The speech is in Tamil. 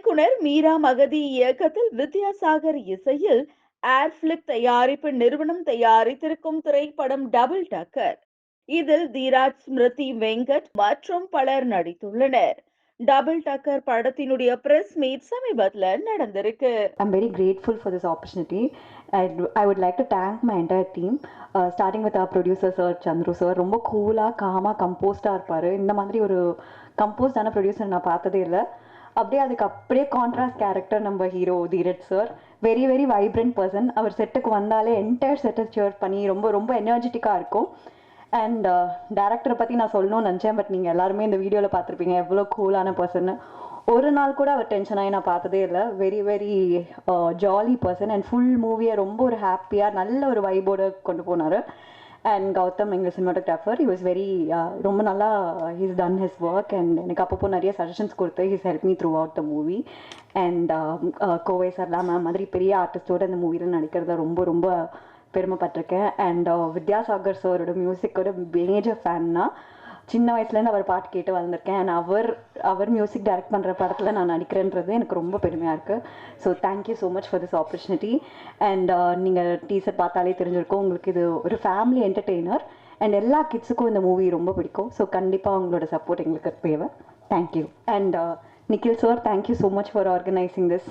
இயக்குனர் மீரா மகதி இயக்கத்தில் வித்யாசாகர் இசையில் ஏர்ஃபிளிக் தயாரிப்பு நிறுவனம் தயாரித்திருக்கும் திரைப்படம் டபுள் டக்கர் இதில் தீராஜ் ஸ்மிருதி வெங்கட் மற்றும் பலர் நடித்துள்ளனர். டபுள் டக்கர் படத்தினுடைய பிரஸ் மீட் சமீபத்தில் நடந்திருக்கு. I'm very grateful for this opportunity I would like to thank my entire team starting with our producer sir Chandru sir ரொம்ப கூலாக காமாக கம்போஸ்டாக இருப்பார். இந்த மாதிரி ஒரு கம்போஸ்டான ப்ரொடியூசர் நான் பார்த்ததே இல்லை. அப்படியே அதுக்கு அப்படியே கான்ட்ராஸ்ட் கேரக்டர் நம்ம hero Dheeraj sir very very vibrant person அவர் செட்டுக்கு வந்தாலே என்டையர் செட்டை சேர் பண்ணி ரொம்ப ரொம்ப எனர்ஜெட்டிக்காக இருக்கும். அண்ட் டேரக்டரை பற்றி நான் சொல்லணும்னு நினச்சேன் பட் நீங்கள் எல்லாருமே இந்த வீடியோவில் பார்த்துருப்பீங்க. எவ்வளோ கூலான பர்சன் ஒரு நாள் கூட அவர் டென்ஷன் ஆகி நான் பார்த்ததே இல்லை. Very very jolly person and full மூவியை ரொம்ப ஒரு ஹாப்பியாக நல்ல ஒரு வைபோடு கொண்டு போனார். அண்ட் கௌதம் எங்கள் cinematographer he was very uh, ரொம்ப நல்லா he's done his work and எனக்கு அப்பப்போ நிறைய சஜஷன்ஸ் கொடுத்து his help me throughout the movie and Kovai Sarala ma'am மாதிரி பெரிய ஆர்டிஸ்டோட இந்த மூவியில் நடிக்கிறத ரொம்ப ரொம்ப பெருமைப்பட்டிருக்கேன். அண்ட் uh, வித்யாசாகர் சாரோட மியூசிக்கோட மேஜர் ஃபேன்னா சின்ன வயசுலேருந்து அவர் பாட்டு கேட்டு வளர்ந்துருக்கேன். அண்ட் அவர் அவர் மியூசிக் டைரக்ட் பண்ணுற படத்தில் நான் நடிக்கிறேன்றது எனக்கு ரொம்ப பெருமையாக இருக்குது so thank you so much for this opportunity and நீங்கள் டீசர் பார்த்தாலே தெரிஞ்சிருக்கும். உங்களுக்கு இது ஒரு ஃபேமிலி என்டர்டெய்னர் அண்ட் எல்லா கிட்ஸுக்கும் இந்த மூவி ரொம்ப பிடிக்கும். ஸோ கண்டிப்பாக உங்களோட சப்போர்ட் எங்களுக்கு தேவை. Thank you and uh, Nikhil sir thank you so much for organising this